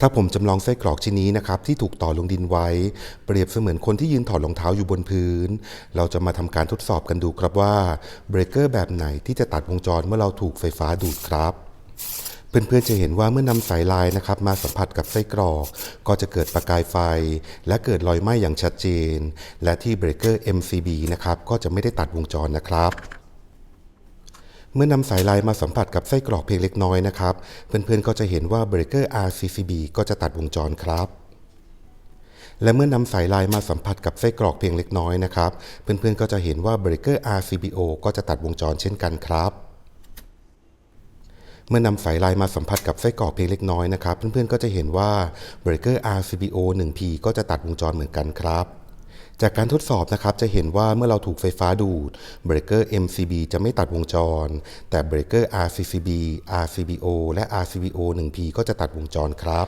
ถ้าผมจำลองไส้กรอกชิ้นนี้นะครับที่ถูกต่อลงดินไว้ เปรียบเสมือนคนที่ยืนถอดรองเท้าอยู่บนพื้น เราจะมาทำการทดสอบกันดูครับว่าเบรกเกอร์แบบไหนที่จะตัดวงจรเมื่อเราถูกไฟฟ้าดูดครับเพื่อนๆจะเห็นว่าเมื่อนำสายลายนะครับมาสัมผัสกับไส้กรอก ก็จะเกิดประกายไฟ และเกิดรอยไหม้อย่างชัดเจน และที่เบรกเกอร์ MCB นะครับก็จะไม่ได้ตัดวงจรนะครับ เมื่อนำสายลายมาสัมผัสกับไส้กรอกเพียงเล็กน้อยนะครับ เพื่อนๆก็จะเห็นว่าเบรกเกอร์ RCCB ก็จะตัดวงจรครับ และเมื่อนำสายลายมาสัมผัสกับไส้กรอกเพียงเล็กน้อยนะครับ เพื่อนๆก็จะเห็นว่าเบรกเกอร์ RCBO ก็จะตัดวงจรเช่นกันครับเมื่อนำสายลายมาสัมผัสกับไส้กรอกเพียงเล็กน้อยนะครับ เพื่อนๆก็จะเห็นว่าเบรกเกอร์ RCBO 1P ก็จะตัดวงจรเหมือนกันครับ จากการทดสอบนะครับจะเห็นว่าเมื่อเราถูกไฟฟ้าดูดเบรกเกอร์ MCB จะไม่ตัดวงจร แต่เบรกเกอร์ RCCB RCBO และ RCBO 1P ก็จะตัดวงจรครับ